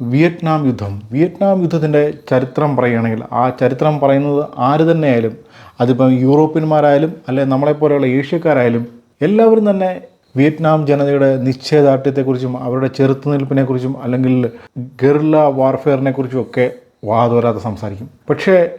Vietnam യുദ്ധം. Vietnam യുദ്ധത്തിന്റെ ചരിത്രം പറയുകയാണെങ്കിൽ ആ ചരിത്രം പറയുന്നത് ആര് തന്നെയായാലും അതിപ്പം യൂറോപ്യന്മാരായാലും അല്ലെ നമ്മളെപ്പോലെയുള്ള ഏഷ്യക്കാരായാലും എല്ലാവരും തന്നെ വിയറ്റ്നാം ജനതയുടെ നിശ്ചയദാർഢ്യത്തെക്കുറിച്ചും അവരുടെ ചെറുത്തുനിൽപ്പിനെക്കുറിച്ചും അല്ലെങ്കിൽ ഗറില്ല വാർഫെയറിനെ കുറിച്ചും ഒക്കെ വാതോരാതെ സംസാരിക്കും. പക്ഷേ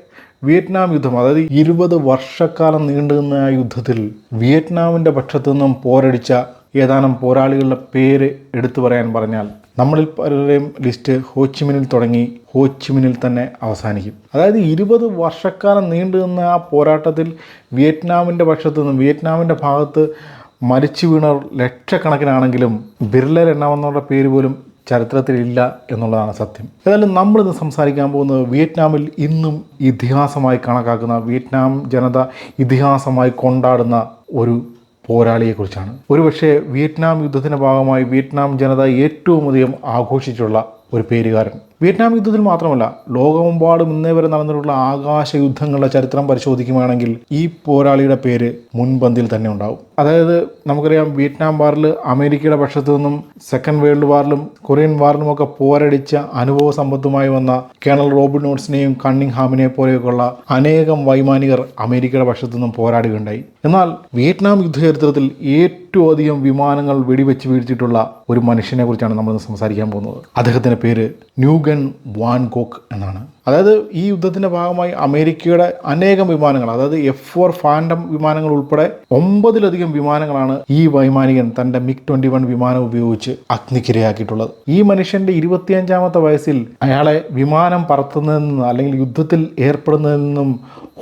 വിയറ്റ്നാം യുദ്ധം അതായത് ഇരുപത് വർഷക്കാലം നീണ്ടുനിന്ന ആ യുദ്ധത്തിൽ വിയറ്റ്നാമിന്റെ പക്ഷത്തു നിന്നും പോരടിച്ച ഏതാനും പോരാളികളുടെ പേര് എടുത്തു പറയാൻ പറഞ്ഞാൽ നമ്മളിൽ പലരുടെയും ലിസ്റ്റ് ഹോച്ചിമിനിൽ തുടങ്ങി ഹോച്ചിമിനിൽ തന്നെ അവസാനിക്കും. അതായത് ഇരുപത് വർഷക്കാലം നീണ്ടു നിന്ന ആ പോരാട്ടത്തിൽ വിയറ്റ്നാമിന്റെ പക്ഷത്തു നിന്നും വിയറ്റ്നാമിന്റെ ഭാഗത്ത് മരിച്ചു വീണർ ലക്ഷക്കണക്കിനാണെങ്കിലും ബിർലർ എണ്ണാമെന്നുള്ള പേര് പോലും ചരിത്രത്തിലില്ല എന്നുള്ളതാണ് സത്യം. ഏതായാലും നമ്മളിന്ന് സംസാരിക്കാൻ പോകുന്നത് വിയറ്റ്നാമിൽ ഇന്നും ഇതിഹാസമായി കണക്കാക്കുന്ന വിയറ്റ്നാം ജനത ഇതിഹാസമായി കൊണ്ടാടുന്ന ഒരു പോരാളിയെക്കുറിച്ചാണ്. ഒരുപക്ഷെ വിയറ്റ്നാം യുദ്ധത്തിന്റെ ഭാഗമായി വിയറ്റ്നാം ജനത ഏറ്റവും അധികം ആഘോഷിച്ചുള്ള ഒരു പേരുകാരൻ. വിയറ്റ്നാം യുദ്ധത്തിൽ മാത്രമല്ല ലോകമെമ്പാടും ഇന്നേ വരെ നടന്നിട്ടുള്ള ആകാശ യുദ്ധങ്ങളുടെ ചരിത്രം പരിശോധിക്കുകയാണെങ്കിൽ ഈ പോരാളിയുടെ പേര് മുൻപന്തിൽ തന്നെ ഉണ്ടാവും. അതായത് നമുക്കറിയാം വിയറ്റ്നാം വാറിൽ അമേരിക്കയുടെ പക്ഷത്തു നിന്നും സെക്കൻഡ് വേൾഡ് വാറിലും കൊറിയൻ വാറിലുമൊക്കെ പോരടിച്ച അനുഭവ സമ്പത്തുമായി വന്ന കേണൽ റോബിൻ നോട്ട്സിനെയും കണ്ണിങ് ഹാമിനെ പോലെയൊക്കെയുള്ള അനേകം വൈമാനികർ അമേരിക്കയുടെ പക്ഷത്തു നിന്നും പോരാടുകയുണ്ടായി. എന്നാൽ വിയറ്റ്നാം യുദ്ധചരിത്രത്തിൽ ഏറ്റവും അധികം വിമാനങ്ങൾ വെടിവെച്ച് വീഴ്ത്തിയിട്ടുള്ള ഒരു മനുഷ്യനെ കുറിച്ചാണ് നമ്മൾ സംസാരിക്കാൻ പോകുന്നത്. അദ്ദേഹത്തിന്റെ പേര് ന്യൂഗൻ വാൻകോക്ക് എന്നാണ്. അതായത് ഈ യുദ്ധത്തിന്റെ ഭാഗമായി അമേരിക്കയുടെ അനേകം വിമാനങ്ങൾ അതായത് എഫ് ഫോർ ഫാൻഡം വിമാനങ്ങൾ ഉൾപ്പെടെ ഒമ്പതിലധികം വിമാനങ്ങളാണ് ഈ വൈമാനികൻ തന്റെ മിഗ് ട്വന്റി വൺ വിമാനം ഉപയോഗിച്ച് അഗ്നിക്കിരയാക്കിയിട്ടുള്ളത്. ഈ മനുഷ്യന്റെ ഇരുപത്തിയഞ്ചാമത്തെ വയസ്സിൽ അയാളെ വിമാനം പറത്തുന്നതിൽ നിന്ന് അല്ലെങ്കിൽ യുദ്ധത്തിൽ ഏർപ്പെടുന്നതിൽ നിന്നും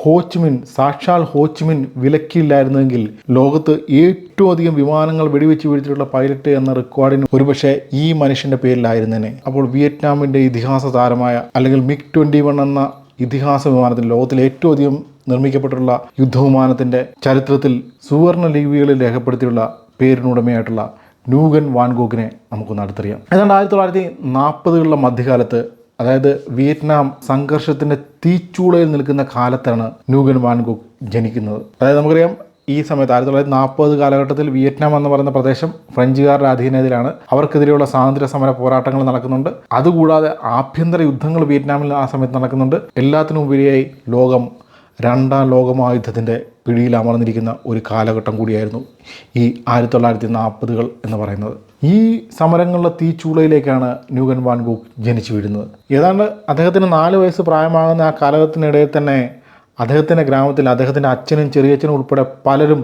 ഹോച്ച്മിൻ സാക്ഷാൽ ഹോച്ച്മിൻ വിലക്കിയില്ലായിരുന്നെങ്കിൽ ലോകത്ത് ഏറ്റവും അധികം വിമാനങ്ങൾ വെടിവെച്ച് വീഴ്ത്തിയിട്ടുള്ള പൈലറ്റ് എന്ന റെക്കോർഡിന് ഒരുപക്ഷെ ഈ മനുഷ്യന്റെ പേരിലായിരുന്നേനെ. അപ്പോൾ വിയറ്റ്നാമിന്റെ ഇതിഹാസ താരമായ അല്ലെങ്കിൽ മിഗ് ട്വന്റി വൺ എന്ന ഇതിഹാസ വിമാനത്തിൽ ലോകത്തിൽ ഏറ്റവും അധികം നിർമ്മിക്കപ്പെട്ടിട്ടുള്ള യുദ്ധവിമാനത്തിന്റെ ചരിത്രത്തിൽ സുവർണ ലിപികളിൽ രേഖപ്പെടുത്തിയുള്ള പേരിനുടമയായിട്ടുള്ള ന്യൂഗൻ വാൻഗോക്കിനെ നമുക്കൊന്ന് അടുത്തറിയാം. ഏതാണ്ട് ആയിരത്തി തൊള്ളായിരത്തി നാൽപ്പതുകളുടെ മധ്യകാലത്ത് അതായത് വിയറ്റ്നാം സംഘർഷത്തിന്റെ തീച്ചൂളയിൽ നിൽക്കുന്ന കാലത്താണ് ന്യൂഗൻ വാൻഗോക്ക് ജനിക്കുന്നത്. അതായത് നമുക്കറിയാം ഈ സമയത്ത് ആയിരത്തി തൊള്ളായിരത്തി നാൽപ്പത് കാലഘട്ടത്തിൽ വിയറ്റ്നാം എന്ന് പറയുന്ന പ്രദേശം ഫ്രഞ്ചുകാരുടെ അധീനതയിലാണ്. അവർക്കെതിരെയുള്ള സ്വാതന്ത്ര്യ സമര പോരാട്ടങ്ങൾ നടക്കുന്നുണ്ട്. അതുകൂടാതെ ആഭ്യന്തര യുദ്ധങ്ങൾ വിയറ്റ്നാമിൽ ആ സമയത്ത് നടക്കുന്നുണ്ട്. എല്ലാത്തിനും ഉപരിയായി ലോകം രണ്ടാം ലോകമഹായുദ്ധത്തിന്റെ പിടിയിൽ അമർന്നിരിക്കുന്ന ഒരു കാലഘട്ടം കൂടിയായിരുന്നു ഈ ആയിരത്തി തൊള്ളായിരത്തി നാൽപ്പതുകൾ എന്ന് പറയുന്നത്. ഈ സമരങ്ങളുടെ തീച്ചൂളയിലേക്കാണ് ന്യൂഗൻ വാൻഗൂക്ക് ജനിച്ചു വീഴുന്നത്. ഏതാണ്ട് അദ്ദേഹത്തിന് നാല് വയസ്സ് പ്രായമാകുന്ന ആ കാലഘട്ടത്തിനിടയിൽ തന്നെ അദ്ദേഹത്തിന്റെ ഗ്രാമത്തിൽ അദ്ദേഹത്തിന്റെ അച്ഛനും ചെറിയച്ഛനും ഉൾപ്പെടെ പലരും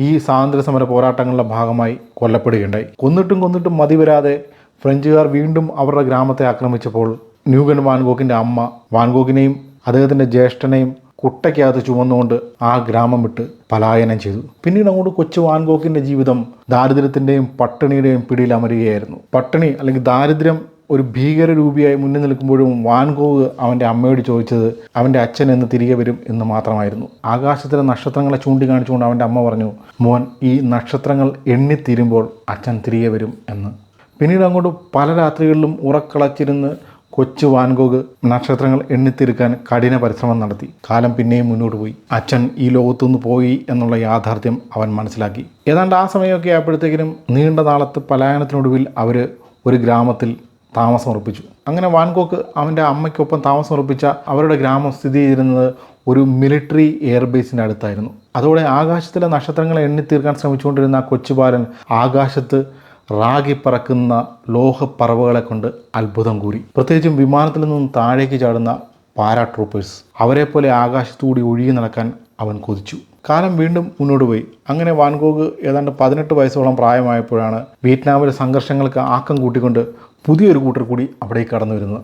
ഈ സ്വാതന്ത്ര്യ സമര പോരാട്ടങ്ങളുടെ ഭാഗമായി കൊല്ലപ്പെടുകയുണ്ടായി. കൊന്നിട്ടും കൊന്നിട്ടും മതി വരാതെ ഫ്രഞ്ചുകാർ വീണ്ടും അവരുടെ ഗ്രാമത്തെ ആക്രമിച്ചപ്പോൾ ന്യൂഗൻ വാൻഗോക്കിന്റെ അമ്മ വാൻഗോക്കിനെയും അദ്ദേഹത്തിന്റെ ജ്യേഷ്ഠനെയും കുട്ടയ്ക്കകത്ത് ചുമന്നുകൊണ്ട് ആ ഗ്രാമം വിട്ട് പലായനം ചെയ്തു. പിന്നീട് അങ്ങോട്ട് കൊച്ചു വാൻഗോക്കിന്റെ ജീവിതം ദാരിദ്ര്യത്തിന്റെയും പട്ടിണിയുടെയും പിടിയിൽ അമരുകയായിരുന്നു. പട്ടിണി അല്ലെങ്കിൽ ദാരിദ്ര്യം ഒരു ഭീകര രൂപിയായി മുന്നിൽ നിൽക്കുമ്പോഴും വാൻഗോഗ് അവന്റെ അമ്മയോട് ചോദിച്ചത് അവന്റെ അച്ഛൻ എന്ന് തിരികെ വരും എന്ന് മാത്രമായിരുന്നു. ആകാശത്തിലെ നക്ഷത്രങ്ങളെ ചൂണ്ടിക്കാണിച്ചുകൊണ്ട് അവന്റെ അമ്മ പറഞ്ഞു മോൻ ഈ നക്ഷത്രങ്ങൾ എണ്ണിത്തീരുമ്പോൾ അച്ഛൻ തിരികെ വരും എന്ന്. പിന്നീട് അങ്ങോട്ട് പല രാത്രികളിലും ഉറക്കളച്ചിരുന്ന് കൊച്ചു വാൻഗോഗ് നക്ഷത്രങ്ങൾ എണ്ണിത്തീർക്കാൻ കഠിന പരിശ്രമം നടത്തി. കാലം പിന്നെയും മുന്നോട്ട് പോയി. അച്ഛൻ ഈ ലോകത്തുനിന്ന് പോയി എന്നുള്ള യാഥാർത്ഥ്യം അവൻ മനസ്സിലാക്കി. ഏതാണ്ട് ആ സമയമൊക്കെ ആയപ്പോഴത്തേക്കിനും നീണ്ട നാളത്ത് പലായനത്തിനൊടുവിൽ അവർ ഒരു ഗ്രാമത്തിൽ താമസം ഉറപ്പിച്ചു. അങ്ങനെ വാൻകോക്ക് അവന്റെ അമ്മയ്ക്കൊപ്പം താമസം ഉറപ്പിച്ച അവരുടെ ഗ്രാമം സ്ഥിതി ചെയ്തിരുന്നത് ഒരു മിലിറ്ററി എയർബേസിന്റെ അടുത്തായിരുന്നു. അതോടെ ആകാശത്തിലെ നക്ഷത്രങ്ങളെ എണ്ണി തീർക്കാൻ ശ്രമിച്ചുകൊണ്ടിരുന്ന കൊച്ചുബാലൻ ആകാശത്ത് റാഗി പറക്കുന്ന ലോഹപ്പറവുകളെ കൊണ്ട് അത്ഭുതം കൂടി. പ്രത്യേകിച്ചും വിമാനത്തിൽ നിന്നും താഴേക്ക് ചാടുന്ന പാരാട്രൂപ്പേഴ്സ് അവരെപ്പോലെ പോലെ ആകാശത്തുകൂടി ഒഴുകി നടക്കാൻ അവൻ കൊതിച്ചു. കാലം വീണ്ടും മുന്നോട്ട് പോയി. അങ്ങനെ വാൻഗോഗ് ഏതാണ്ട് പതിനെട്ട് വയസ്സോളം പ്രായമായപ്പോഴാണ് വിയറ്റ്നാമിലെ സംഘർഷങ്ങൾക്ക് ആക്കം കൂട്ടിക്കൊണ്ട് പുതിയൊരു കൂട്ടർ കൂടി അവിടെ കടന്നു വരുന്നത്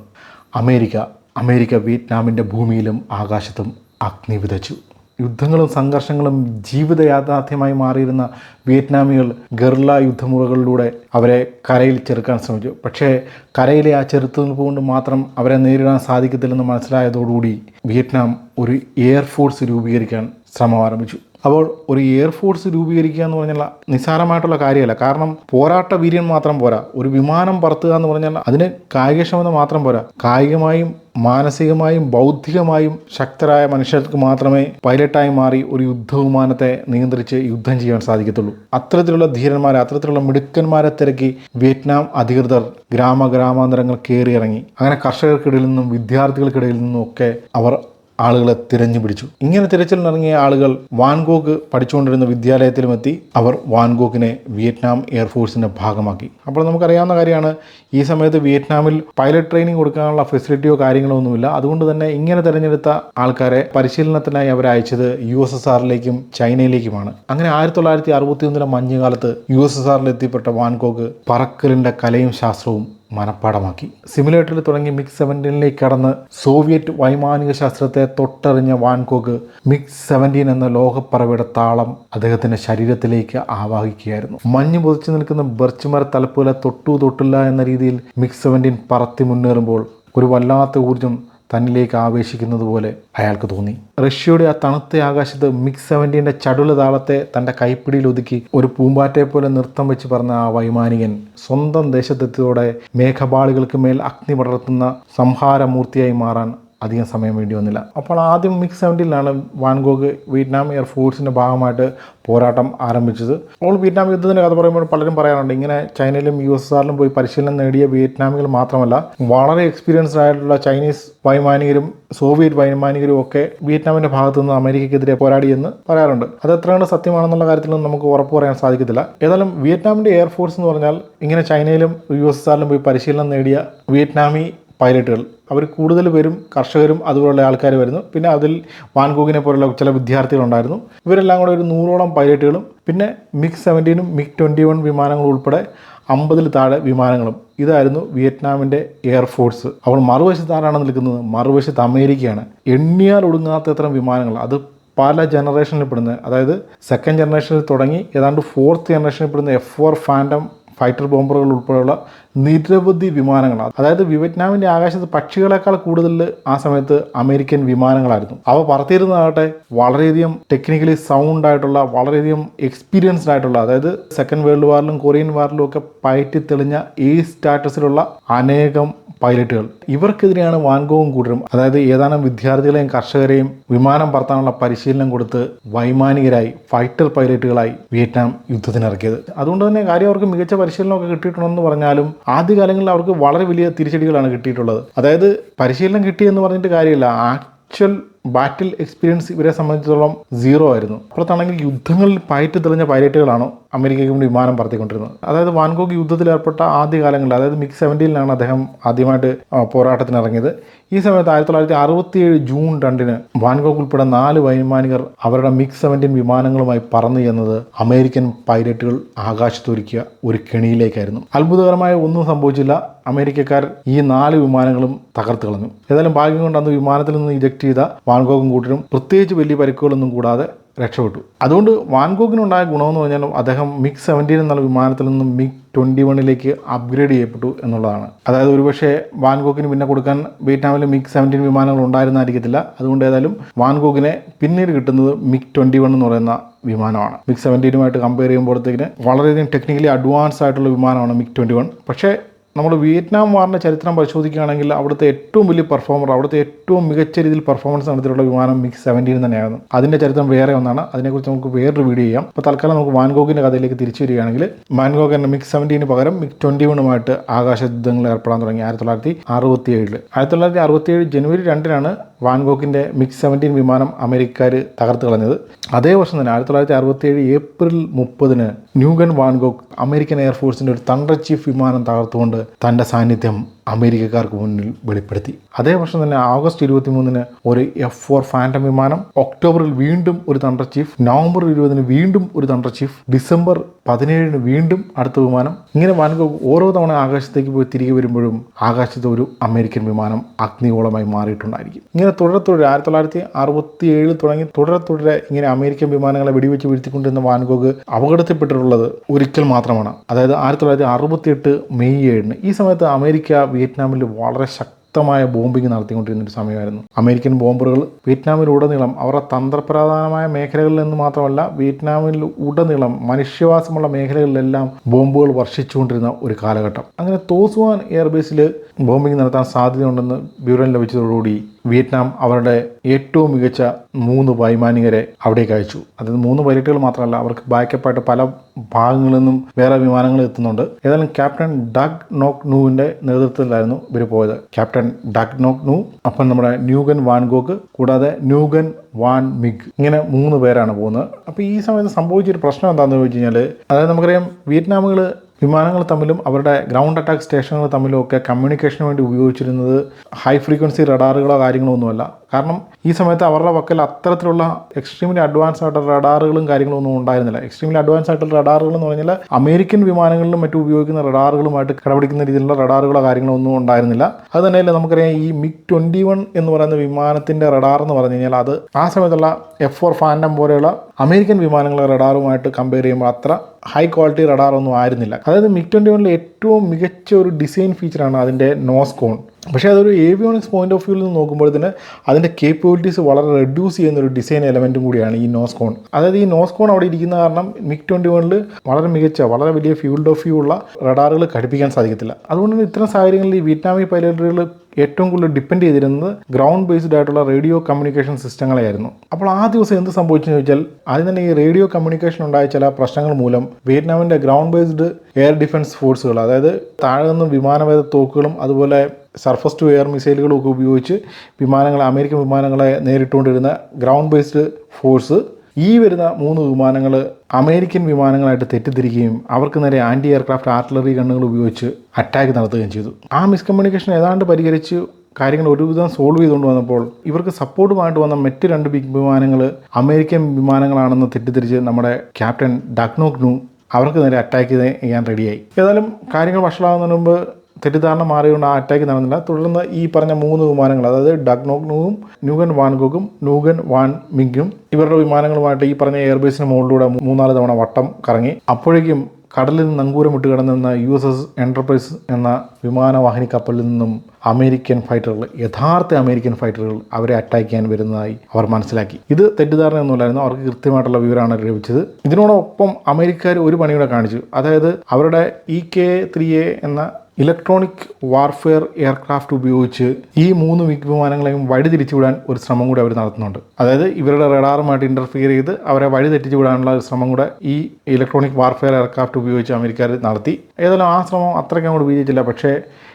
അമേരിക്ക അമേരിക്ക വിയറ്റ്നാമിന്റെ ഭൂമിയിലും ആകാശത്തും അഗ്നി വിതച്ചു. യുദ്ധങ്ങളും സംഘർഷങ്ങളും ജീവിത യാഥാർത്ഥ്യമായി മാറിയിരുന്ന വിയറ്റ്നാമികൾ ഗർല യുദ്ധമുറകളിലൂടെ അവരെ കരയിൽ ചെറുക്കാൻ ശ്രമിച്ചു. പക്ഷേ കരയിലെ ആ ചെറുത്തുനിൽപ്പ് കൊണ്ട് മാത്രം അവരെ നേരിടാൻ സാധിക്കത്തില്ലെന്ന് മനസ്സിലായതോടുകൂടി വിയറ്റ്നാം ഒരു എയർഫോഴ്സ് രൂപീകരിക്കാൻ ശ്രമം ആരംഭിച്ചു. അപ്പോൾ ഒരു എയർഫോഴ്സ് രൂപീകരിക്കുക എന്ന് പറഞ്ഞാൽ നിസ്സാരമായിട്ടുള്ള കാര്യമല്ല. കാരണം പോരാട്ട വീര്യൻ മാത്രം പോരാ. ഒരു വിമാനം പറത്തുക എന്ന് പറഞ്ഞാൽ അതിന് കായികക്ഷമത മാത്രം പോരാ. കായികമായും മാനസികമായും ബൗദ്ധികമായും ശക്തരായ മനുഷ്യർക്ക് മാത്രമേ പൈലറ്റായി മാറി ഒരു യുദ്ധവിമാനത്തെ നിയന്ത്രിച്ച് യുദ്ധം ചെയ്യാൻ സാധിക്കത്തുള്ളൂ. അത്തരത്തിലുള്ള ധീരന്മാരെ അത്തരത്തിലുള്ള മിടുക്കന്മാരെ തിരക്കി വിയറ്റ്നാം അധികൃതർ ഗ്രാമ ഗ്രാമാന്തരങ്ങൾ കയറിയിറങ്ങി അങ്ങനെ കർഷകർക്കിടയിൽ നിന്നും വിദ്യാർത്ഥികൾക്കിടയിൽ നിന്നും ഒക്കെ അവർ ആളുകളെ തിരഞ്ഞു പിടിച്ചു. ഇങ്ങനെ തിരച്ചിലിനിറങ്ങിയ ആളുകൾ വാൻഗോക്ക് പഠിച്ചുകൊണ്ടിരുന്ന വിദ്യാലയത്തിലുമെത്തി അവർ വാൻഗോക്കിനെ വിയറ്റ്നാം എയർഫോഴ്സിന്റെ ഭാഗമാക്കി. അപ്പോൾ നമുക്കറിയാവുന്ന കാര്യമാണ് ഈ സമയത്ത് വിയറ്റ്നാമിൽ പൈലറ്റ് ട്രെയിനിങ് കൊടുക്കാനുള്ള ഫെസിലിറ്റിയോ കാര്യങ്ങളോ ഒന്നുമില്ല. അതുകൊണ്ട് തന്നെ ഇങ്ങനെ തിരഞ്ഞെടുത്ത ആൾക്കാരെ പരിശീലനത്തിനായി അവർ അയച്ചത് യു എസ് എസ് ആറിലേക്കും ചൈനയിലേക്കുമാണ്. അങ്ങനെ ആയിരത്തി തൊള്ളായിരത്തി അറുപത്തി ഒന്നിലെ മഞ്ഞുകാലത്ത് യു എസ് എസ് ആറിൽ എത്തിപ്പെട്ട വാൻഗോക്ക് പറക്കലിന്റെ കലയും ശാസ്ത്രവും മനഃപ്പാടമാക്കി. സിമുലേറ്ററിൽ തുടങ്ങി മിഗ് സെവന്റീനിലേക്ക് കടന്ന് സോവിയറ്റ് വൈമാനിക ശാസ്ത്രത്തെ തൊട്ടറിഞ്ഞ വാൻകോക്ക് മിഗ് സെവന്റീൻ എന്ന ലോകപ്പറവയുടെ താളം അദ്ദേഹത്തിന്റെ ശരീരത്തിലേക്ക് ആവാഹിക്കുകയായിരുന്നു. മഞ്ഞ് പൊതിച്ചു നിൽക്കുന്ന ബർച്ചുമര തലപ്പുല തൊട്ടു തൊട്ടില്ല എന്ന രീതിയിൽ മിഗ് സെവന്റീൻ പറത്തി മുന്നേറുമ്പോൾ ഒരു വല്ലാത്ത ഊർജം തന്നിലേക്ക് ആവേശിക്കുന്നത് പോലെ അയാൾക്ക് തോന്നി. റഷ്യയുടെ ആ തണുത്ത ആകാശത്ത് മിക്സ് സെവന്റീന്റെ ചടുല താളത്തെ തന്റെ കൈപ്പിടിയിൽ ഒതുക്കി ഒരു പൂമ്പാറ്റയെ പോലെ നൃത്തം വെച്ച് പറഞ്ഞ ആ വൈമാനികൻ സ്വന്തം ദേശത്തെത്തിയതോടെ മേഘപാളികൾക്ക് മേൽ അഗ്നി പടർത്തുന്ന സംഹാരമൂർത്തിയായി മാറാൻ അധികം സമയം വേണ്ടി വന്നില്ല. അപ്പോൾ ആദ്യം മിക്സ് സെവന്റീനിലാണ് വാൻഗോഗ് വിയറ്റ്നാം എയർഫോഴ്സിന്റെ ഭാഗമായിട്ട് പോരാട്ടം ആരംഭിച്ചത്. അപ്പോൾ വിയറ്റ്നാം യുദ്ധത്തിന്റെ കഥ പറയുമ്പോൾ പലരും പറയാറുണ്ട് ഇങ്ങനെ ചൈനയിലും യു എസ് ആറിലും പോയി പരിശീലനം നേടിയ വിയറ്റ്നാമികൾ മാത്രമല്ല വളരെ എക്സ്പീരിയൻസ്ഡ് ആയിട്ടുള്ള ചൈനീസ് വൈമാനികരും സോവിയറ്റ് വൈമാനികരും ഒക്കെ വിയറ്റ്നാമിന്റെ ഭാഗത്തു നിന്ന് അമേരിക്കയ്ക്കെതിരെ പോരാടിയെന്ന് പറയാറുണ്ട്. അത് എത്രയാണ് സത്യമാണെന്നുള്ള കാര്യത്തിലൊന്നും നമുക്ക് ഉറപ്പ് പറയാൻ സാധിക്കത്തില്ല. ഏതായാലും വിയറ്റ്നാമിന്റെ എയർഫോഴ്സ് എന്ന് പറഞ്ഞാൽ ഇങ്ങനെ ചൈനയിലും യു എസ് ആറിലും പോയി പരിശീലനം നേടിയ വിയറ്റ്നാമി പൈലറ്റുകൾ. അവർ കൂടുതൽ പേരും കർഷകരും അതുപോലുള്ള ആൾക്കാർ വരുന്നു. പിന്നെ അതിൽ വാൻകൂഗിനെ പോലുള്ള ചില വിദ്യാർത്ഥികളുണ്ടായിരുന്നു ഇവരെല്ലാം കൂടെ ഒരു നൂറോളം പൈലറ്റുകളും പിന്നെ മിക് സെവന്റീനും മിഗ് ട്വന്റി വൺ വിമാനങ്ങളും ഉൾപ്പെടെ അമ്പതിൽ താഴെ വിമാനങ്ങളും. ഇതായിരുന്നു വിയറ്റ്നാമിന്റെ എയർഫോഴ്സ് അവൾ മറുവശത്ത് ആരാണ് നിൽക്കുന്നത്? മറുവശത്ത് അമേരിക്കയാണ്. എണ്ണിയാൽ ഒടുങ്ങാത്തത്ര വിമാനങ്ങൾ. അത് പല ജനറേഷനിൽ പെടുന്ന അതായത് സെക്കൻഡ് ജനറേഷനിൽ തുടങ്ങി ഏതാണ്ട് ഫോർത്ത് ജനറേഷനിൽ പെടുന്ന എഫ് ഫോർ ഫാൻഡം ഫൈറ്റർ ബോംബറുകൾ ഉൾപ്പെടെയുള്ള നിരവധി വിമാനങ്ങൾ അതായത് വിയറ്റ്നാമിന്റെ ആകാശത്ത് പക്ഷികളെക്കാൾ കൂടുതൽ ആ സമയത്ത് അമേരിക്കൻ വിമാനങ്ങളായിരുന്നു. അവ പറത്തിയിരുന്നതാകട്ടെ വളരെയധികം ടെക്നിക്കലി സൗണ്ട് ആയിട്ടുള്ള വളരെയധികം എക്സ്പീരിയൻസ്ഡ് ആയിട്ടുള്ള അതായത് സെക്കൻഡ് വേൾഡ് വാറിലും കൊറിയൻ വാറിലും ഒക്കെ പയറ്റി തെളിഞ്ഞ ഈ സ്റ്റാറ്റസിലുള്ള അനേകം പൈലറ്റുകൾ. ഇവർക്കെതിരെയാണ് വാൻഗോവും കൂട്ടരും അതായത് ഏതാനും വിദ്യാർത്ഥികളെയും കർഷകരെയും വിമാനം പറത്താനുള്ള പരിശീലനം കൊടുത്ത് വൈമാനികരായി ഫൈറ്റർ പൈലറ്റുകളായി വിയറ്റ്നാം യുദ്ധത്തിനിറക്കിയത്. അതുകൊണ്ട് തന്നെ കാര്യം അവർക്ക് മികച്ച പരിശീലനമൊക്കെ കിട്ടിയിട്ടുണ്ടെന്ന് പറഞ്ഞാലും ആദ്യകാലങ്ങളിൽ അവർക്ക് വളരെ വലിയ തിരിച്ചടികളാണ് കിട്ടിയിട്ടുള്ളത്. അതായത് പരിശീലനം കിട്ടിയെന്ന് പറഞ്ഞിട്ട് കാര്യമില്ല. ആക്ച്വൽ ബാറ്റിൽ എക്സ്പീരിയൻസ് ഇവരെ സംബന്ധിച്ചിടത്തോളം സീറോ ആയിരുന്നു. അപ്പുറത്താണെങ്കിൽ യുദ്ധങ്ങളിൽ പയറ്റ് തെളിഞ്ഞ പൈലറ്റുകളാണ് അമേരിക്കയ്ക്ക് വേണ്ടി വിമാനം പറത്തിക്കൊണ്ടിരുന്നത്. അതായത് വാൻഗോഗ് യുദ്ധത്തിൽ ഏർപ്പെട്ട ആദ്യ കാലങ്ങളിൽ അതായത് മിക്സ് സെവന്റീനിലാണ് അദ്ദേഹം ആദ്യമായിട്ട് പോരാട്ടത്തിന് ഇറങ്ങിയത്. ഈ സമയത്ത് ആയിരത്തി തൊള്ളായിരത്തി അറുപത്തിയേഴ് ജൂൺ രണ്ടിന് വാൻഗോഗ് ഉൾപ്പെടെ നാല് വൈമാനികർ അവരുടെ മിക്സ് സെവന്റീൻ വിമാനങ്ങളുമായി പറന്നു ചെന്നത് അമേരിക്കൻ പൈലറ്റുകൾ ആകാശത്തൊരുക്കിയ ഒരു കെണിയിലേക്കായിരുന്നു. അത്ഭുതകരമായ ഒന്നും സംഭവിച്ചില്ല. അമേരിക്കക്കാർ ഈ നാല് വിമാനങ്ങളും തകർത്ത് കളഞ്ഞു. ഏതായാലും ഭാഗ്യം കൊണ്ട് അന്ന് വിമാനത്തിൽ നിന്ന് ഇജക്ട് ചെയ്ത വാൻഗോഗും കൂട്ടരും പ്രത്യേകിച്ച് വലിയ പരിക്കുകളൊന്നും കൂടാതെ രക്ഷപ്പെട്ടു. അതുകൊണ്ട് വാൻഗോഗിനുണ്ടായ ഗുണമെന്ന് പറഞ്ഞാൽ അദ്ദേഹം മിഗ് സെവന്റീൻ എന്നുള്ള വിമാനത്തിൽ നിന്നും മിഗ് ട്വന്റി വണ്ണിലേക്ക് അപ്ഗ്രേഡ് ചെയ്യപ്പെട്ടു എന്നുള്ളതാണ്. അതായത് ഒരുപക്ഷെ വാൻഗോഗിന് പിന്നെ കൊടുക്കാൻ വിയറ്റ്നാമിൽ മിഗ് സെവന്റീൻ വിമാനങ്ങൾ ഉണ്ടായിരുന്നായിരിക്കത്തില്ല. അതുകൊണ്ട് ഏതായാലും വാൻഗോഗിനെ പിന്നീട് കിട്ടുന്നത് മിഗ് ട്വന്റി വൺ എന്ന് പറയുന്ന വിമാനമാണ്. മിഗ് സെവന്റീനുമായിട്ട് കമ്പയർ ചെയ്യുമ്പോഴത്തേക്കിന് വളരെയധികം ടെക്നിക്കലി അഡ്വാൻസ് ആയിട്ടുള്ള വിമാനമാണ് മിഗ് ട്വന്റി വൺ. പക്ഷേ നമ്മൾ വിയറ്റ്നാം വാറിന്റെ ചരിത്രം പരിശോധിക്കുകയാണെങ്കിൽ അവിടുത്തെ ഏറ്റവും വലിയ പെർഫോമർ അവിടുത്തെ ഏറ്റവും മികച്ച രീതിയിൽ പെർഫോമൻസ് നടത്തിയിട്ടുള്ള വിമാനം മിഗ് സെവന്റീൻ തന്നെയായിരുന്നു. അതിന്റെ ചരിത്രം വേറെ ഒന്നാണ്. അതിനെക്കുറിച്ച് നമുക്ക് വേറൊരു വീഡിയോ ചെയ്യാം. അപ്പോൾ തൽക്കാലം നമുക്ക് വാൻഗോഗിന്റെ കഥയിലേക്ക് തിരിച്ചു വരികയാണെങ്കിൽ വാൻഗോഗ് എന്ന മിഗ് സെവന്റീന് പകരം മിഗ് ട്വന്റി വണ്ണുമായിട്ട് ആകാശ യുദ്ധങ്ങളിൽ ഏർപ്പെടാൻ തുടങ്ങി ആയിരത്തി തൊള്ളായിരത്തി അറുപത്തി ഏഴിൽ ആയിരത്തി തൊള്ളായിരത്തി അറുപത്തി ഏഴ് ജനുവരി രണ്ടിനാണ് വാൻഗോക്കിന്റെ മിഗ് സെവന്റീൻ വിമാനം അമേരിക്കക്കാർ തകർത്ത് കളഞ്ഞത്. അതേ വർഷം തന്നെ ആയിരത്തി തൊള്ളായിരത്തി അറുപത്തി ഏഴ് ഏപ്രിൽ മുപ്പതിന് ന്യൂഗൻ വാൻഗോക്ക് അമേരിക്കൻ എയർഫോഴ്സിന്റെ ഒരു തണ്ടർ ചീഫ് വിമാനം തകർത്തുകൊണ്ട് തന്റെ സാന്നിധ്യം അമേരിക്കക്കാർക്ക് മുന്നിൽ വെളിപ്പെടുത്തി. അതേ വർഷം തന്നെ ആഗസ്റ്റ് ഇരുപത്തി മൂന്നിന് ഒരു എഫ് ഫോർ ഫാന്റം വിമാനം ഒക്ടോബറിൽ വീണ്ടും ഒരു തണ്ടർ ചീഫ് നവംബർ ഇരുപതിന് വീണ്ടും ഒരു തണ്ടർ ചീഫ് ഡിസംബർ പതിനേഴിന് വീണ്ടും അടുത്ത വിമാനം. ഇങ്ങനെ വാൻഗോഗ് ഓരോ തവണ ആകാശത്തേക്ക് പോയി തിരികെ വരുമ്പോഴും ആകാശത്ത് ഒരു അമേരിക്കൻ വിമാനം അഗ്നിഗോളമായി മാറിയിട്ടുണ്ടായിരിക്കും. ഇങ്ങനെ തുടരെ തുടരെ ആയിരത്തി തൊള്ളായിരത്തി അറുപത്തി ഏഴിൽ തുടങ്ങി തുടരെ തുടരെ ഇങ്ങനെ അമേരിക്കൻ വിമാനങ്ങളെ വെടിവെച്ച് വീഴ്ത്തിക്കൊണ്ടിരുന്ന വാൻഗോഗ് അപകടത്തിൽപ്പെട്ടിട്ടുള്ളത് ഒരിക്കൽ മാത്രമാണ്. അതായത് ആയിരത്തി തൊള്ളായിരത്തി അറുപത്തി എട്ട് മെയ് ഏഴിന്. ഈ സമയത്ത് അമേരിക്ക വിയറ്റ്നാമിൽ വളരെ ശക്തമായ ബോംബിംഗ് നടത്തിക്കൊണ്ടിരുന്ന ഒരു സമയമായിരുന്നു. അമേരിക്കൻ ബോംബറുകൾ വിയറ്റ്നാമിലുടനീളം അവരുടെ തന്ത്രപ്രധാനമായ മേഖലകളിൽ നിന്ന് മാത്രമല്ല വിയറ്റ്നാമിൽ ഉടനീളം മനുഷ്യവാസമുള്ള മേഖലകളിലെല്ലാം ബോംബുകൾ വർഷിച്ചുകൊണ്ടിരുന്ന ഒരു കാലഘട്ടം. അങ്ങനെ തോസുവാൻ എയർബേസിൽ ബോംബിംഗ് നടത്താൻ സാധ്യതയുണ്ടെന്ന് വിവരം ലഭിച്ചതോടുകൂടി വിയറ്റ്നാം അവരുടെ ഏറ്റവും മികച്ച മൂന്ന് വൈമാനികരെ അവിടേക്ക് അയച്ചു. അതായത് മൂന്ന് പൈലറ്റുകൾ മാത്രമല്ല അവർക്ക് ബാക്കപ്പായിട്ട് പല ഭാഗങ്ങളിൽ നിന്നും വേറെ വിമാനങ്ങൾ എത്തുന്നുണ്ട്. ഏതായാലും ക്യാപ്റ്റൻ ഡഗ് നോക്ക് നൂവിന്റെ നേതൃത്വത്തിലായിരുന്നു ഇവർ പോയത്. ക്യാപ്റ്റൻ ഡഗ് നോക്ക് നൂ അപ്പം നമ്മുടെ ന്യൂഗൻ വാൻഗോക്ക് കൂടാതെ ന്യൂഗൻ വാൻ മിഗ്. ഇങ്ങനെ മൂന്ന് പേരാണ് പോകുന്നത്. അപ്പോൾ ഈ സമയത്ത് സംഭവിച്ചൊരു പ്രശ്നം എന്താണെന്ന് ചോദിച്ചു കഴിഞ്ഞാൽ അതായത് നമുക്കറിയാം വിയറ്റ്നാമുകൾ വിമാനങ്ങൾ തമ്മിലും അവരുടെ ഗ്രൗണ്ട് അറ്റാക്ക് സ്റ്റേഷനുകൾ തമ്മിലും ഒക്കെ കമ്മ്യൂണിക്കേഷന് വേണ്ടി ഉപയോഗിച്ചിരുന്നത് ഹൈ ഫ്രീക്വൻസി റഡാറുകളോ കാര്യങ്ങളോ ഒന്നുമല്ല. കാരണം ഈ സമയത്ത് അവരുടെ പക്കൽ അത്തരത്തിലുള്ള എക്സ്ട്രീംലി അഡ്വാൻസ് ആയിട്ടുള്ള റഡാറുകളും കാര്യങ്ങളും ഒന്നും ഉണ്ടായിരുന്നില്ല. എക്സ്ട്രീംലി അഡ്വാൻസ് ആയിട്ടുള്ള റഡാറുകൾ എന്ന് പറഞ്ഞാൽ അമേരിക്കൻ വിമാനങ്ങളിലും മറ്റും ഉപയോഗിക്കുന്ന റഡാറുകളുമായിട്ട് കിടപിടിക്കുന്ന രീതിയിലുള്ള റഡാറുകളോ കാര്യങ്ങളോ ഒന്നും ഉണ്ടായിരുന്നില്ല. അത് തന്നെയല്ല നമുക്കറിയാം ഈ മിഗ് ട്വന്റി വൺ എന്ന് പറയുന്ന വിമാനത്തിന്റെ റഡാർ എന്ന് പറഞ്ഞു കഴിഞ്ഞാൽ അത് ആ സമയത്തുള്ള എഫ് ഫോർ ഫാൻഡം പോലെയുള്ള അമേരിക്കൻ വിമാനങ്ങളെ റഡാറുമായിട്ട് കമ്പയർ ചെയ്യുമ്പോൾ അത്ര ഹൈ ക്വാളിറ്റി റഡാറൊന്നും ആയിരുന്നില്ല. അതായത് മിഗ് ട്വന്റി വണ്ണിലെ ഏറ്റവും മികച്ച ഒരു ഡിസൈൻ ഫീച്ചറാണ് അതിന്റെ നോസ് കോൺ പക്ഷേ അതൊരു ഏവിയോണിക്സ് പോയിന്റ് ഓഫ് വ്യൂവിൽ നിന്ന് നോക്കുമ്പോഴത്തേന് അതിന്റെ കേപ്പബിലിറ്റീസ് വളരെ റെഡ്യൂസ് ചെയ്യുന്ന ഒരു ഡിസൈൻ എലമെന്റും കൂടിയാണ് ഈ നോസ് കോൺ അതായത് ഈ നോസ് കോൺ അവിടെ ഇരിക്കുന്ന കാരണം മിഗ് ട്വന്റി വണ്ണിൽ വളരെ മികച്ച വളരെ വലിയ ഫീൽഡ് ഓഫ് വ്യൂ ഉള്ള റഡാറുകൾ ഘടിപ്പിക്കാൻ സാധിക്കത്തില്ല. അതുകൊണ്ട് തന്നെ ഇത്തരം സാഹചര്യങ്ങളിൽ ഈ വിയറ്റ്നാമി പൈലറ്റുകൾ ഏറ്റവും കൂടുതൽ ഡിപ്പെൻഡ് ചെയ്തിരുന്നത് ഗ്രൗണ്ട് ബേസ്ഡ് ആയിട്ടുള്ള റേഡിയോ കമ്മ്യൂണിക്കേഷൻ സിസ്റ്റങ്ങളെയായിരുന്നു അപ്പോൾ ആ ദിവസം എന്ത് സംഭവിച്ചെന്ന് ചോദിച്ചാൽ ആദ്യം തന്നെ ഈ റേഡിയോ കമ്മ്യൂണിക്കേഷൻ ഉണ്ടായ ചില പ്രശ്നങ്ങൾ മൂലം വിയറ്റ്നാമിന്റെ ഗ്രൗണ്ട് ബേസ്ഡ് എയർ ഡിഫൻസ് ഫോഴ്സുകൾ അതായത് താഴെ നിന്നും വിമാനവേദ തോക്കുകളും അതുപോലെ സർഫസ് ടു എയർ മിസൈലുകളൊക്കെ ഉപയോഗിച്ച് വിമാനങ്ങളെ അമേരിക്കൻ വിമാനങ്ങളെ നേരിട്ടുകൊണ്ടിരുന്ന ഗ്രൗണ്ട് ബേസ്ഡ് ഫോഴ്സ് ഈ വരുന്ന മൂന്ന് വിമാനങ്ങൾ അമേരിക്കൻ വിമാനങ്ങളായിട്ട് തെറ്റിദ്ധരിക്കുകയും അവർക്ക് നേരെ ആന്റി എയർക്രാഫ്റ്റ് ആർട്ടിലറി ഗണ്ണുകൾ ഉപയോഗിച്ച് അറ്റാക്ക് നടത്തുകയും ചെയ്തു. ആ മിസ്കമ്മ്യൂണിക്കേഷൻ ഏതാണ്ട് പരിഹരിച്ച് കാര്യങ്ങൾ ഒരുവിധം സോൾവ് ചെയ്തുകൊണ്ട് വന്നപ്പോൾ ഇവർക്ക് സപ്പോർട്ടുമായിട്ട് വന്ന മറ്റ് രണ്ട് ബിഗ് വിമാനങ്ങൾ അമേരിക്കൻ വിമാനങ്ങളാണെന്ന് തെറ്റിദ്ധരിച്ച് നമ്മുടെ ക്യാപ്റ്റൻ ഡക്നോഗ്നു അവർക്ക് നേരെ അറ്റാക്ക് ചെയ്യാൻ റെഡിയായി ഏതായാലും കാര്യങ്ങൾ വഷളാകുന്നതിന് മുമ്പ് തെറ്റിദ്ധാരണ മാറിയുകൊണ്ട് ആ അറ്റാക്ക് നടന്നില്ല. തുടർന്ന് ഈ പറഞ്ഞ മൂന്ന് വിമാനങ്ങൾ അതായത് ഡഗ്നോഗ്നുവും ന്യൂഗൻ വാൻഗോഗും ന്യൂഗൻ വാൻ മിഗും ഇവരുടെ വിമാനങ്ങളുമായിട്ട് ഈ പറഞ്ഞ എയർബേസിന് മുകളിലൂടെ മൂന്നാൽ തവണ വട്ടം കറങ്ങി. അപ്പോഴേക്കും കടലിൽ നിന്ന് നങ്കൂരം വിട്ട് കിടന്നിരുന്ന യു എസ് എസ് എന്റർപ്രൈസ് എന്ന വിമാനവാഹിനി കപ്പലിൽ നിന്നും അമേരിക്കൻ ഫൈറ്ററുകൾ യഥാർത്ഥ അമേരിക്കൻ ഫൈറ്ററുകൾ അവരെ അറ്റാക്ക് ചെയ്യാൻ വരുന്നതായി അവർ മനസ്സിലാക്കി. ഇത് തെറ്റിദ്ധാരണയൊന്നുമില്ലായിരുന്നു. അവർക്ക് കൃത്യമായിട്ടുള്ള വിവരമാണ് ലഭിച്ചത്. ഇതിനോടൊപ്പം അമേരിക്കക്കാർ ഒരു പണിയുടെ കാണിച്ചു. അതായത് അവരുടെ ഇ കെ ത്രീ എ എന്ന ഇലക്ട്രോണിക് വാർഫെയർ എയർക്രാഫ്റ്റ് ഉപയോഗിച്ച് ഈ മൂന്ന് വിമാനങ്ങളെയും വഴി തിരിച്ചുവിടാൻ ഒരു ശ്രമം കൂടി അവർ നടത്തുന്നുണ്ട്. അതായത് ഇവരുടെ റഡാറുമായിട്ട് ഇന്റർഫിയർ ചെയ്ത് അവരെ വഴിതെറ്റിച്ചു വിടാനുള്ള ഒരു ശ്രമം കൂടെ ഈ ഇലക്ട്രോണിക് വാർഫെയർ എയർക്രാഫ്റ്റ് ഉപയോഗിച്ച് അമേരിക്കക്കാർ നടത്തി. ഏതായാലും ആ ശ്രമം അത്രയ്ക്ക് അങ്ങോട്ട് വിജയിച്ചില്ല. പക്ഷേ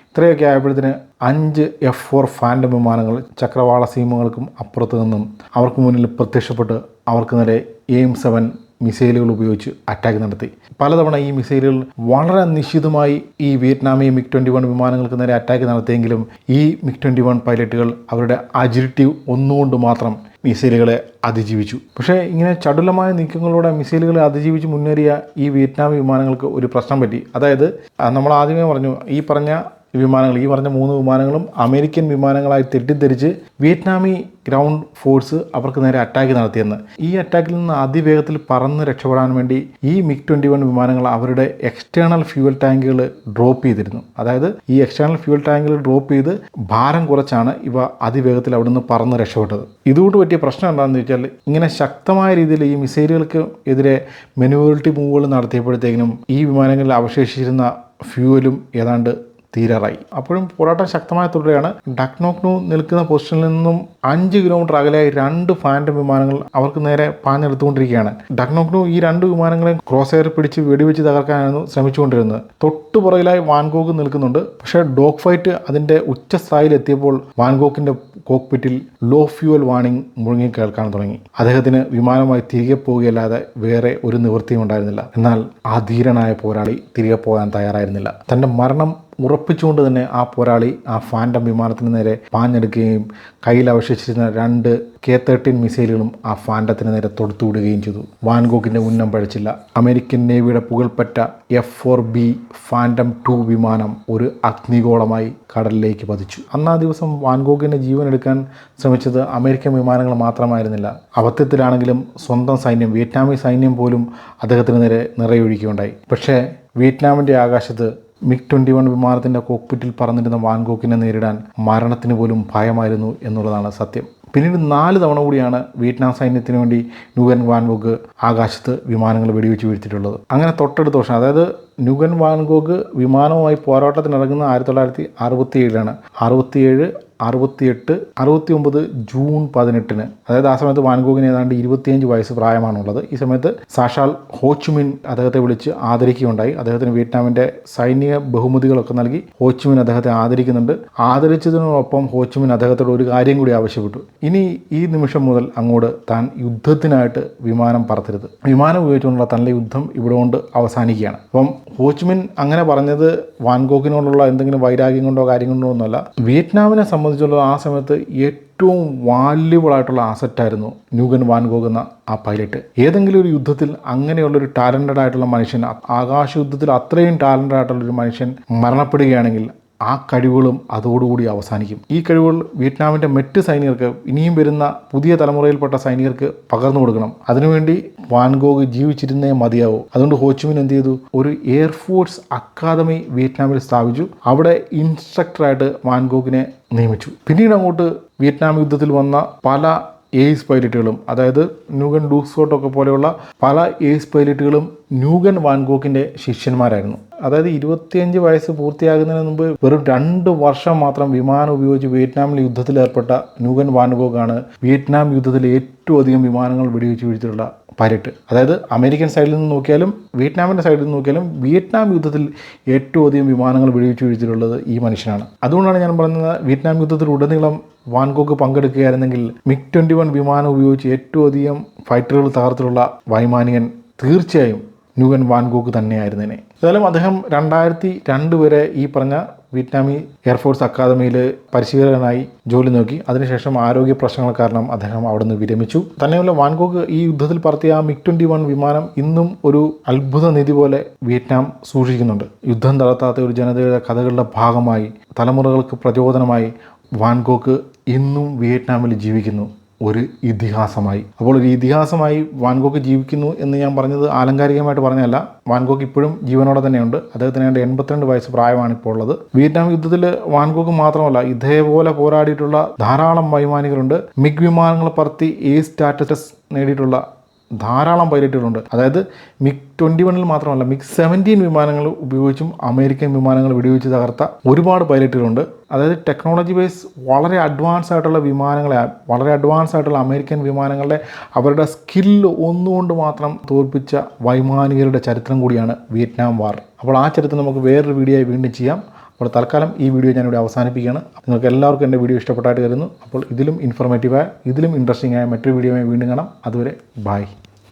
ഇത്രയൊക്കെ ആയപ്പോഴത്തിന് അഞ്ച് എഫ് ഫോർ ഫാൻഡം വിമാനങ്ങൾ ചക്രവാള സീമകൾക്കും അപ്പുറത്തു നിന്നും അവർക്ക് മുന്നിൽ പ്രത്യക്ഷപ്പെട്ട് അവർക്ക് നേരെ എയിം സെവൻ മിസൈലുകൾ ഉപയോഗിച്ച് അറ്റാക്ക് നടത്തി. പലതവണ ഈ മിസൈലുകൾ വളരെ നിശ്ചിതമായി ഈ വിയറ്റ്നാമി മിഗ് ട്വന്റി വൺ വിമാനങ്ങൾക്ക് നേരെ അറ്റാക്ക് നടത്തിയെങ്കിലും ഈ മിഗ് ട്വന്റി വൺ പൈലറ്റുകൾ അവരുടെ അജിലിറ്റി ഒന്നുകൊണ്ട് മാത്രം മിസൈലുകളെ അതിജീവിച്ചു. പക്ഷേ ഇങ്ങനെ ചടുലമായ നീക്കങ്ങളോടെ മിസൈലുകളെ അതിജീവിച്ച് മുന്നേറിയ ഈ വിയറ്റ്നാം വിമാനങ്ങൾക്ക് ഒരു പ്രശ്നം പറ്റി. അതായത് നമ്മൾ ആദ്യമേ പറഞ്ഞു ഈ പറഞ്ഞ വിമാനങ്ങൾ. ഈ പറഞ്ഞ മൂന്ന് വിമാനങ്ങളും അമേരിക്കൻ വിമാനങ്ങളായി തെറ്റിദ്ധരിച്ച് വിയറ്റ്നാമി ഗ്രൗണ്ട് ഫോഴ്സ് അവർക്ക് നേരെ അറ്റാക്ക് നടത്തിയെന്ന്. ഈ അറ്റാക്കിൽ നിന്ന് അതിവേഗത്തിൽ പറന്ന് രക്ഷപ്പെടാൻ വേണ്ടി ഈ മിഗ് ട്വന്റി വൺ വിമാനങ്ങൾ അവരുടെ എക്സ്റ്റേണൽ ഫ്യൂവൽ ടാങ്കുകൾ ഡ്രോപ്പ് ചെയ്തിരുന്നു. അതായത് ഈ എക്സ്റ്റേണൽ ഫ്യൂവൽ ടാങ്കുകൾ ഡ്രോപ്പ് ചെയ്ത് ഭാരം കുറച്ചാണ് ഇവ അതിവേഗത്തിൽ അവിടുന്ന് പറന്ന് രക്ഷപ്പെട്ടത്. ഇതുകൊണ്ട് പറ്റിയ പ്രശ്നം എന്താണെന്ന് വെച്ചാൽ ഇങ്ങനെ ശക്തമായ രീതിയിൽ ഈ മിസൈലുകൾക്ക് എതിരെ മെനുവറിറ്റി മൂവുകൾ നടത്തിയപ്പോഴത്തേക്കിനും ഈ വിമാനങ്ങളിൽ അവശേഷിച്ചിരുന്ന ഫ്യൂവലും ഏതാണ്ട് തീരാറായി. അപ്പോഴും പോരാട്ടം ശക്തമായി തുടരുകയാണ്. ഡക്നോക്നു നിൽക്കുന്ന പൊസിഷനിൽ നിന്നും അഞ്ച് കിലോമീറ്റർ അകലെയായി രണ്ട് ഫാന്റം വിമാനങ്ങൾ അവർക്ക് നേരെ പാഞ്ഞെടുത്തുകൊണ്ടിരിക്കുകയാണ്. ഡക്നോക്നു ഈ രണ്ട് വിമാനങ്ങളെയും ക്രോസ് എയർ പിടിച്ച് വെടിവെച്ച് തകർക്കാനായിരുന്നു ശ്രമിച്ചുകൊണ്ടിരുന്നത്. തൊട്ടു പുറകിലായി വാൻഗോക്ക് നിൽക്കുന്നുണ്ട്. പക്ഷേ ഡോഗ് ഫൈറ്റ് അതിന്റെ ഉച്ചസ്ഥായിയിൽ എത്തിയപ്പോൾ വാൻഗോക്കിന്റെ കോക്പിറ്റിൽ ലോ ഫ്യൂവൽ വാണിംഗ് മുഴങ്ങി കേൾക്കാൻ തുടങ്ങി. അദ്ദേഹത്തിന് വിമാനമായി തിരികെ പോവുകയല്ലാതെ വേറെ ഒരു നിവൃത്തിയും ഉണ്ടായിരുന്നില്ല. എന്നാൽ ആ ധീരനായ പോരാളി തിരികെ പോകാൻ തയ്യാറായിരുന്നില്ല. തന്റെ മരണം ഉറപ്പിച്ചുകൊണ്ട് തന്നെ ആ പോരാളി ആ ഫാന്റം വിമാനത്തിന് നേരെ പാഞ്ഞെടുക്കുകയും കയ്യിൽ അവശേഷിച്ചിരുന്ന രണ്ട് കെ തേർട്ടീൻ മിസൈലുകളും ആ ഫാന്റത്തിന് നേരെ തൊടുത്തുവിടുകയും ചെയ്തു. വാൻഗോക്കിന്റെ ഉന്നം പഴച്ചില്ല. അമേരിക്കൻ നേവിയുടെ പുകൾപ്പെട്ട F four B phantom two വിമാനം ഒരു അഗ്നിഗോളമായി കടലിലേക്ക് പതിച്ചു. അന്നാ ദിവസം വാൻഗോക്കിന്റെ ജീവൻ എടുക്കാൻ ശ്രമിച്ചത് അമേരിക്കൻ വിമാനങ്ങൾ മാത്രമായിരുന്നില്ല. അബദ്ധത്തിലാണെങ്കിലും സ്വന്തം സൈന്യം വിയറ്റ്നാമി സൈന്യം പോലും അദ്ദേഹത്തിന് നേരെ നിറയൊഴിക്കുകയുണ്ടായി. പക്ഷേ വിയറ്റ്നാമിന്റെ ആകാശത്ത് മിഗ് ട്വന്റി വൺ വിമാനത്തിന്റെ കോക്പിറ്റിൽ പറന്നിരുന്ന വാൻഗോക്കിനെ നേരിടാൻ മരണത്തിന് പോലും ഭയമായിരുന്നു എന്നുള്ളതാണ് സത്യം. പിന്നീട് നാല് തവണ കൂടിയാണ് വിയറ്റ്നാം സൈന്യത്തിന് വേണ്ടി ന്യൂഗൻ വാൻഗോഗ് ആകാശത്ത് വിമാനങ്ങൾ വെടിവെച്ച് വീഴ്ത്തിയിട്ടുള്ളത്. അങ്ങനെ തൊട്ടടുത്ത വർഷം അതായത് ന്യൂഗൻ വാൻഗോഗ് വിമാനവുമായി പോരാട്ടത്തിനിറങ്ങുന്ന ആയിരത്തി തൊള്ളായിരത്തി അറുപത്തി ഏഴിലാണ് അറുപത്തിയേഴ് അറുപത്തിയെട്ട് അറുപത്തി ഒമ്പത് ജൂൺ പതിനെട്ടിന്. അതായത് ആ സമയത്ത് വാൻഗോഗിന് ഏതാണ്ട് ഇരുപത്തിയഞ്ച് വയസ്സ് പ്രായമാണുള്ളത്. ഈ സമയത്ത് സാഷാൽ ഹോച്ചുമിൻ അദ്ദേഹത്തെ വിളിച്ച് ആദരിക്കുകയുണ്ടായി. അദ്ദേഹത്തിന് വിയറ്റ്നാമിന്റെ സൈനിക ബഹുമതികളൊക്കെ നൽകി ഹോച്ചുമിൻ അദ്ദേഹത്തെ ആദരിക്കുന്നുണ്ട്. ആദരിച്ചതിനോടൊപ്പം ഹോച്ചുമിൻ അദ്ദേഹത്തോട് ഒരു കാര്യം കൂടി ആവശ്യപ്പെട്ടു. ഇനി ഈ നിമിഷം മുതൽ അങ്ങോട്ട് താൻ യുദ്ധത്തിനായിട്ട് വിമാനം പറത്തരുത്. വിമാനം ഉപയോഗിച്ചുകൊണ്ടുള്ള തന്റെ യുദ്ധം ഇവിടെ കൊണ്ട് അവസാനിക്കുകയാണ്. അപ്പം ഹോച്ചുമിൻ അങ്ങനെ പറഞ്ഞത് വാൻഗോഗിനോടുള്ള എന്തെങ്കിലും വൈരാഗ്യം കൊണ്ടോ കാര്യം കൊണ്ടോ ഒന്നുമല്ല. വിയറ്റ്നാമിനെ സംബന്ധിച്ചുള്ള ആ സമയത്ത് ഏറ്റവും വാല്യുബിൾ ആയിട്ടുള്ള ആസറ്റായിരുന്നു ന്യൂഗൻ വാൻഗോഗ് എന്ന ആ പൈലറ്റ് ഏതെങ്കിലും ഒരു യുദ്ധത്തിൽ അങ്ങനെയുള്ളൊരു ടാലന്റഡ് ആയിട്ടുള്ള മനുഷ്യൻ ആകാശ യുദ്ധത്തിൽ അത്രയും ടാലന്റഡ് ആയിട്ടുള്ള ഒരു മനുഷ്യൻ മരണപ്പെടുകയാണെങ്കിൽ ആ കഴിവുകളും അതോടുകൂടി അവസാനിക്കും. ഈ കഴിവുകൾ വിയറ്റ്നാമിന്റെ മറ്റ് സൈനികർക്ക് ഇനിയും വരുന്ന പുതിയ തലമുറയിൽപ്പെട്ട സൈനികർക്ക് പകർന്നു കൊടുക്കണം. അതിനുവേണ്ടി വാൻഗോഗ് ജീവിച്ചിരുന്നേ മതിയാവൂ. അതുകൊണ്ട് ഹോച്ചുമിൻ എന്ത് ചെയ്തു ഒരു എയർഫോഴ്സ് അക്കാദമി വിയറ്റ്നാമിൽ സ്ഥാപിച്ചു. അവിടെ ഇൻസ്ട്രക്ടറായിട്ട് വാൻഗോഗിനെ നിയമിച്ചു. പിന്നീട് അങ്ങോട്ട് വിയറ്റ്നാം യുദ്ധത്തിൽ വന്ന പല എയ്സ് പൈലറ്റുകളും അതായത് ന്യൂഗൻ ഡൂസ്കോട്ടൊക്കെ പോലെയുള്ള പല എയ്സ് പൈലറ്റുകളും ന്യൂഗൻ വാൻഗോക്കിന്റെ ശിഷ്യന്മാരായിരുന്നു. അതായത് ഇരുപത്തിയഞ്ച് വയസ്സ് പൂർത്തിയാകുന്നതിന് മുമ്പ് വെറും രണ്ട് വർഷം മാത്രം വിമാനം ഉപയോഗിച്ച് വിയറ്റ്നാമിൽ യുദ്ധത്തിൽ ഏർപ്പെട്ട ന്യൂഗൻ വാൻഗോക്കാണ് വിയറ്റ്നാം യുദ്ധത്തിൽ ഏറ്റവും അധികം വിമാനങ്ങൾ വെടിവെച്ച് വീഴ്ത്തിയിട്ടുള്ള പൈലറ്റ് അതായത് അമേരിക്കൻ സൈഡിൽ നിന്ന് നോക്കിയാലും വിയറ്റ്നാമിന്റെ സൈഡിൽ നിന്ന് നോക്കിയാലും വിയറ്റ്നാം യുദ്ധത്തിൽ ഏറ്റവും അധികം വിമാനങ്ങൾ വെടിവെച്ച് വീഴ്ത്തിയിട്ടുള്ളത് ഈ മനുഷ്യനാണ്. അതുകൊണ്ടാണ് ഞാൻ പറയുന്നത് വിയറ്റ്നാം യുദ്ധത്തിൽ ഉടനീളം വാൻഗോക്ക് പങ്കെടുക്കുകയായിരുന്നെങ്കിൽ മിക് ട്വന്റി വൺ വിമാനം ഉപയോഗിച്ച് ഏറ്റവും അധികം ഫൈറ്ററുകൾ തകർത്തിട്ടുള്ള വൈമാനികൻ തീർച്ചയായും ന്യൂഗൻ വാൻഗോക്ക് തന്നെയായിരുന്നേനെ. ഏതായാലും അദ്ദേഹം രണ്ടായിരത്തി രണ്ട് വരെ ഈ പറഞ്ഞ വിയറ്റ്നാമി എയർഫോഴ്സ് അക്കാദമിയിൽ പരിശീലകനായി ജോലി നോക്കി. അതിനുശേഷം ആരോഗ്യ പ്രശ്നങ്ങൾ കാരണം അദ്ദേഹം അവിടുന്ന് വിരമിച്ചു. തന്നെയുള്ള വാൻഗോക്ക് ഈ യുദ്ധത്തിൽ പറത്തിയ ആ മിഗ് ട്വന്റി വൺ വിമാനം ഇന്നും ഒരു അത്ഭുത നിധി പോലെ വിയറ്റ്നാം സൂക്ഷിക്കുന്നുണ്ട്. യുദ്ധം നടത്താത്ത ഒരു ജനതയുടെ കഥകളുടെ ഭാഗമായി തലമുറകൾക്ക് പ്രചോദനമായി വാൻഗോക്ക് ഇന്നും വിയറ്റ്നാമിൽ ജീവിക്കുന്നു. ഒരു ഇതിഹാസമായി. അപ്പോൾ ഒരു ഇതിഹാസമായി വാൻഗോക്ക് ജീവിക്കുന്നു എന്ന് ഞാൻ പറഞ്ഞത് ആലങ്കാരികമായിട്ട് പറഞ്ഞതല്ല. വാൻഗോക്ക് ഇപ്പോഴും ജീവനോടെ തന്നെയുണ്ട്. അദ്ദേഹത്തിന് ഏതാണ്ട് എൺപത്തിരണ്ട് വയസ്സ് പ്രായമാണ് ഇപ്പോൾ ഉള്ളത്. വിയറ്റ്നാം യുദ്ധത്തിൽ വാൻഗോക്ക് മാത്രമല്ല ഇതേപോലെ പോരാടിയിട്ടുള്ള ധാരാളം വൈമാനികരുണ്ട്. മിഗ് വിമാനങ്ങൾ പറത്തി എ സ്റ്റാറ്റസ് നേടിയിട്ടുള്ള ധാരാളം പൈലറ്റുകളുണ്ട്. അതായത് മിഗ് ട്വന്റി വണ്ണിൽ മാത്രമല്ല മിഗ് സെവന്റീൻ വിമാനങ്ങൾ ഉപയോഗിച്ചും അമേരിക്കൻ വിമാനങ്ങൾ വെടിവെച്ച് തകർത്ത ഒരുപാട് പൈലറ്റുകളുണ്ട്. അതായത് ടെക്നോളജി വൈസ് വളരെ അഡ്വാൻസ് ആയിട്ടുള്ള വിമാനങ്ങളെ വളരെ അഡ്വാൻസ് ആയിട്ടുള്ള അമേരിക്കൻ വിമാനങ്ങളുടെ അവരുടെ സ്കില്ല് ഒന്നുകൊണ്ട് മാത്രം തോൽപ്പിച്ച വൈമാനികരുടെ ചരിത്രം കൂടിയാണ് വിയറ്റ്നാം വാർ. അപ്പോൾ ആ ചരിത്രം നമുക്ക് വേറൊരു വീഡിയോ വീണ്ടും ചെയ്യാം. അപ്പോൾ തൽക്കാലം ഈ വീഡിയോ ഞാനിവിടെ അവസാനിപ്പിക്കുകയാണ്. നിങ്ങൾക്ക് എല്ലാവർക്കും എന്റെ വീഡിയോ ഇഷ്ടപ്പെട്ടായിട്ട് കരുതുന്നു. അപ്പോൾ ഇതിലും ഇൻഫോർമേറ്റീവായ ഇതിലും ഇൻട്രസ്റ്റിംഗ് ആയ മറ്റൊരു വീഡിയോയുമായി വീണ്ടും കാണാം. അതുവരെ ബായ്